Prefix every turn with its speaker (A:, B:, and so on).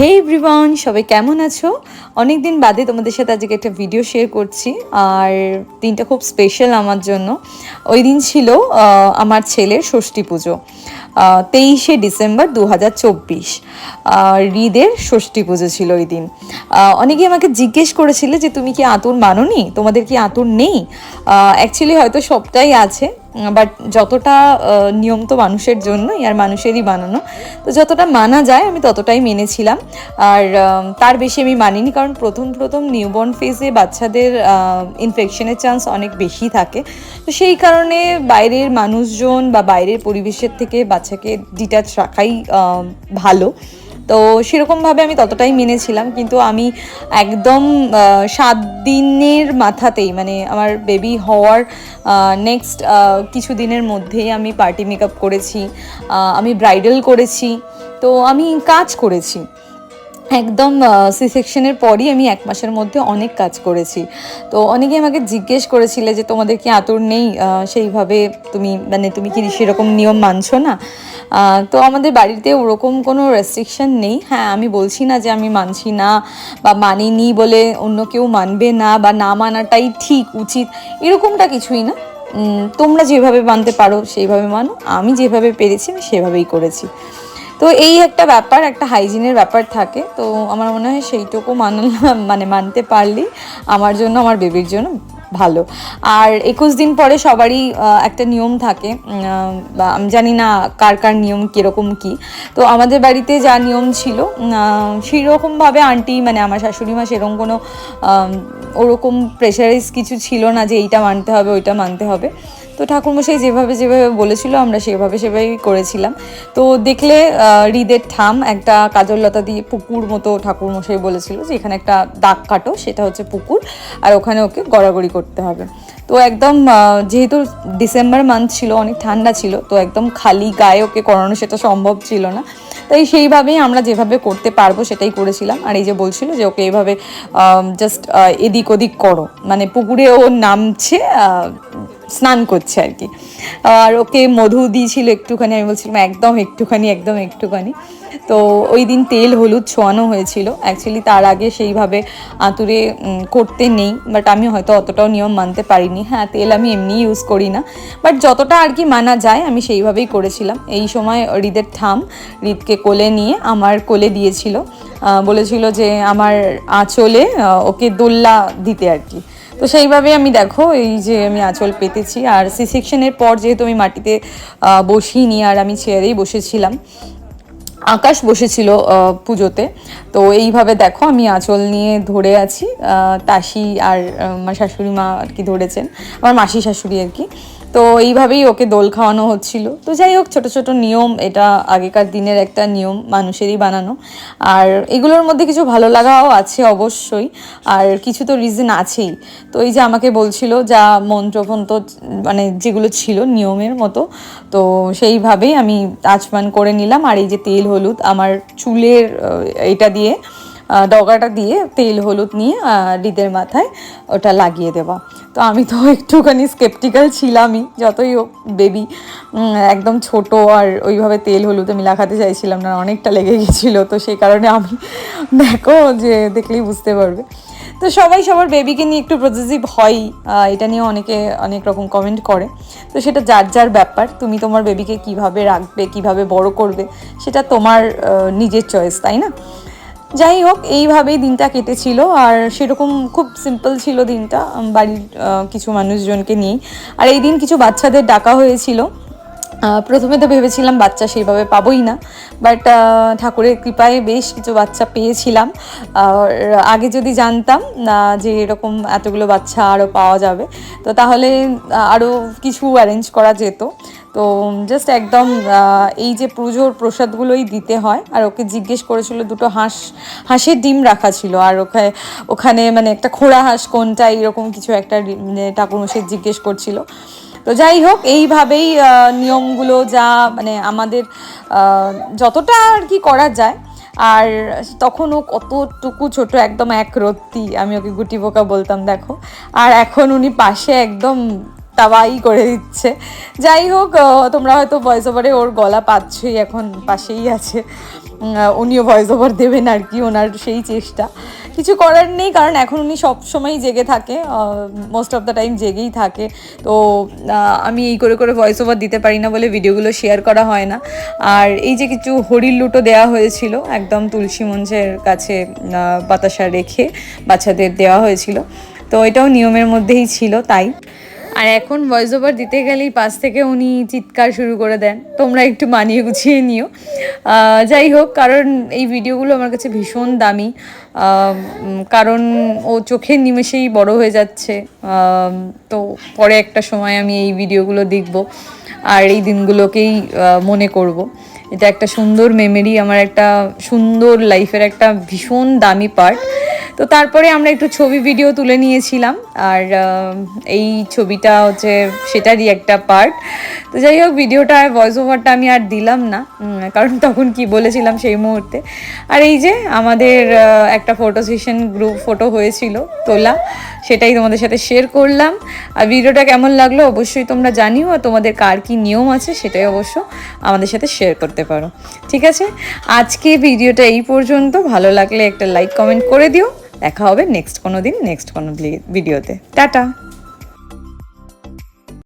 A: হে everyone সবাই কেমন আছো? অনেক দিন বাদে তোমাদের সাথে আজকে একটা ভিডিও শেয়ার করছি, আর দিনটা খুব স্পেশাল আমার জন্য। ওই দিন ছিল আমার ছেলের ষষ্ঠী পুজো। তেইশে ডিসেম্বর দু হাজার চব্বিশ হৃদের ষষ্ঠী পুজো ছিল ওই দিন। আহ, অনেকে আমাকে জিজ্ঞেস করেছিলে যে তুমি কি আতুর মানোনি? তোমাদের কি আতুর নেই? অ্যাকচুয়ালি হয়তো সবটাই আছে বাট যতটা নিয়ম তো মানুষের জন্যই আর মানুষেরই বানানো। তো যতটা মানা যায় আমি ততটাই মেনেছিলাম। আর তার বেশি আমি মানিনি কারণ প্রথম প্রথম নিউবর্ন ফেজে বাচ্চাদের ইনফেকশনের চান্স অনেক বেশি থাকে। তো সেই কারণে বাইরের মানুষজন বা বাইরের পরিবেশের থেকে বাচ্চাকে ডিটাচ রাখাই ভালো। তো সেরকমভাবে আমি ততটাই মেনেছিলাম, কিন্তু আমি একদম সাত দিনের মাথাতেই মানে আমার বেবি হওয়ার নেক্সট কিছু দিনের মধ্যেই আমি পার্টি মেকআপ করেছি আমি ব্রাইডাল করেছি। তো আমি কাজ করেছি। একদম সি সেকশনের পরই আমি এক মাসের মধ্যে অনেক কাজ করেছি। তো অনেকে আমাকে জিজ্ঞেস করেছিলে যে, তোমাদের কি আতর নেই? সেইভাবে তুমি মানে তুমি কি সেরকম নিয়ম মানছো না? তো আমাদের বাড়িতে ওরকম কোনো রেস্ট্রিকশন নেই। হ্যাঁ আমি বলছি না যে আমি মানছি না বা মানিনি বলে অন্য কেউ মানবে না বা না মানাটাই ঠিক, উচিত, এরকমটা কিছুই না। তোমরা যেভাবে মানতে পারো, সেইভাবে মানো। আমি যেভাবে পেরেছি, আমি সেভাবেই করেছি। তো এই একটা ব্যাপার, একটা হাইজিনের ব্যাপার থাকে। তো আমার মনে হয় সেইটুকু মানলাম মানে মানতে পারলেই আমার জন্য, আমার বেবির জন্য ভালো। আর একুশ দিন পরে সবারই একটা নিয়ম থাকে। বা আমি জানি না কার কার নিয়ম কীরকম কি। তো আমাদের বাড়িতে যা নিয়ম ছিল সেই রকমভাবে আন্টি মানে আমার শাশুড়ি মা সেরকম কোনো ওরকম প্রেশারাইজ কিছু ছিল না যে এইটা মানতে হবে, ওইটা মানতে হবে। তো ঠাকুরমশাই যেভাবে যেভাবে বলেছিল, আমরা সেভাবে সেভাবেই করেছিলাম। তো দেখলে হৃদের ঠাম একটা কাজললতা দিয়ে পুকুর মতো ঠাকুরমশাই বলেছিল যে, এখানে একটা দাগ কাটো, সেটা হচ্ছে পুকুর, আর ওখানে ওকে গড়াগড়ি করতে হবে। তো একদম যেহেতু ডিসেম্বর মান্থ ছিল, অনেক ঠান্ডা ছিল, তো একদম খালি গায়ে ওকে করানো সেটা সম্ভব ছিল না। তাই সেইভাবেই আমরা যেভাবে করতে পারব সেটাই করেছিলাম। আর এই যে বলছিল যে, ওকে এইভাবে জাস্ট এদিক ওদিক করো। মানে পুকুরে ও নামছে স্নান করছে আর কি। আর ওকে মধু দিয়েছিল একটুখানি, আমি বলছিলাম, একদম একটুখানি একদম একটুখানি। তো ওই দিন তেল হলুদ ছোঁয়ানো হয়েছিল। অ্যাকচুয়ালি তার আগে সেইভাবে আঁতুরে করতে নেই বাট আমি হয়তো অতটাও নিয়ম মানতে পারিনি। হ্যাঁ তেল আমি এমনি ইউজ করি না বাট যতটা আর কি মানা যায়, আমি সেইভাবেই করেছিলাম। এই সময় হৃদের ঠাম হৃদকে কোলে নিয়ে আমার কোলে দিয়েছিল। বলেছিল যে আমার আঁচলে ওকে দোল্লা দিতে আর কি। তো সেইভাবে আমি দেখো, এই যে আমি আঁচল পেতেছি। আর সি সেকশনের পর যেহেতু আমি মাটিতে বসিনি, আর আমি চেয়ারেই বসেছিলাম, আকাশ বসেছিল পুজোতে। তো এইভাবে দেখো, আমি আঁচল নিয়ে ধরে আছি তাসি আর আমার শাশুড়ি মা আর কি ধরেছেন, আমার মাসি শাশুড়ি আর কি। তো এইভাবেই ওকে দোল খাওয়ানো হচ্ছিল। তো যাই হোক, ছোট ছোট নিয়ম, এটা আগেকার দিনের একটা নিয়ম, মানুষেরই বানানো। আর এগুলোর মধ্যে কিছু ভালো লাগাও আছে অবশ্যই, আর কিছু তো রিজন আছেই। তো এই যে আমাকে বলছিল, যা মন্ত্রফন্ত্র মানে যেগুলো ছিল নিয়মের মতো, তো সেইভাবেই আমি আচমান করে নিলাম। আর এই যে তেল, হলুদ, আমার চুলের এটা দিয়ে ডগাটা দিয়ে তেল, হলুদ নিয়ে হৃদের মাথায় ওটা লাগিয়ে দেওয়া তো আমি তো একটুখানি স্কেপটিক্যাল ছিলামই, যতই হোক বেবি একদম ছোট আর ওইভাবে তেল হলুদ আমি লাগাতে চাইছিলাম না, অনেকটা লেগে গেছিল, তো সেই কারণে আমি দেখো যে দেখলেই বুঝতে পারবে। তো সবাই সবার বেবিকে নিয়ে একটু পজিটিভ হয়ই এটা নিয়ে অনেকে অনেক রকম কমেন্ট করে। তো সেটা যার যার ব্যাপার, তুমি তোমার বেবিকে কীভাবে রাখবে, কীভাবে বড় করবে, সেটা তোমার নিজের চয়েস তাই না? যাই হোক এইভাবেই দিনটা কেটেছিল। আর সেরকম খুব সিম্পল ছিল দিনটা বাড়ির কিছু মানুষজনকে নিয়ে আর এই দিন কিছু বাচ্চাদের ডাকা হয়েছিল। প্রথমে তো ভেবেছিলাম বাচ্চা সেইভাবে পাবোই না বাট ঠাকুরের কৃপায় বেশ কিছু বাচ্চা পেয়েছিলাম। আর আগে যদি জানতাম যে এরকম এতগুলো বাচ্চা আরও পাওয়া যাবে, তো তাহলে আরও কিছু অ্যারেঞ্জ করা যেত। তো জাস্ট একদম এই যে পুজোর প্রসাদগুলোই দিতে হয়, আর ওকে জিজ্ঞেস করেছিল দুটো হাঁস, হাঁসের ডিম রাখা ছিল, আর ওখানে ওখানে মানে একটা খোড়া হাঁস কোনটা এরকম কিছু একটা মানে ঠাকুরমশাই জিজ্ঞেস করছিল। তো যাই হোক, এইভাবেই নিয়মগুলো যা মানে আমাদের যতটা আর কি করা যায়, আর তখন ও কতটুকু ছোট, একদম এক রত্তি, আমি ওকে গুটি পোকা বলতাম, দেখো। আর এখন উনি পাশে একদম তাওয়াই করে দিচ্ছে। যাই হোক তোমরা হয়তো ভয়েস ওভারে ওর গলা পাচ্ছই, এখন পাশেই আছে। উনিও ভয়েস ওভার দেবেন আর কি, ওনার সেই চেষ্টা। কিছু করার নেই, কারণ এখন উনি সব সময় জেগে থাকে মোস্ট অফ দ্য টাইম জেগেই থাকে। তো আমি এই করে করে ভয়েস ওভার দিতে পারি না বলে ভিডিওগুলো শেয়ার করা হয় না। আর এই যে কিছু হরির লুটো দেওয়া হয়েছিল, একদম তুলসী মঞ্চের কাছে বাতাসা রেখে বাচ্চাদের দেওয়া হয়েছিল। তো এটাও নিয়মের মধ্যেই ছিল, তাই। আর এখন ভয়েস ওভার দিতে গেলেই পাশ থেকে উনি চিৎকার শুরু করে দেন। তোমরা একটু মানিয়ে গুছিয়ে নিও। যাই হোক, কারণ এই ভিডিওগুলো আমার কাছে ভীষণ দামি। কারণ ও চোখের নিমেষেই বড় হয়ে যাচ্ছে। তো পরে একটা সময় আমি এই ভিডিওগুলো দেখব আর এই দিনগুলোকেই মনে করব। এটা একটা সুন্দর মেমরি আমার একটা সুন্দর লাইফের একটা ভীষণ দামি পার্ট তো তারপরে আমরা একটু ছবি ভিডিও তুলে নিয়েছিলাম, আর এই ছবিটা হচ্ছে সেটারই একটা পার্ট তো যাই হোক ভিডিওটা আর ভয়েস ওভারটা আমি আর দিলাম না কারণ তখন কি বলেছিলাম সেই মুহূর্তে। আর এই যে আমাদের একটা ফটো সেশন গ্রুপ ফটো হয়েছিল, তোলা, সেটাই তোমাদের সাথে শেয়ার করলাম। আর ভিডিওটা কেমন লাগল অবশ্যই তোমরা জানিও, আর তোমাদের কার কি নিয়ম আছে সেটাই অবশ্য আমাদের সাথে শেয়ার করতে পারো। ঠিক আছে? আজকে ভিডিওটা এই পর্যন্ত। ভালো লাগলে একটা লাইক কমেন্ট করে দিও। দেখা হবে নেক্সট কোনো দিন নেক্সট কোনো ভিডিওতে। টাটা!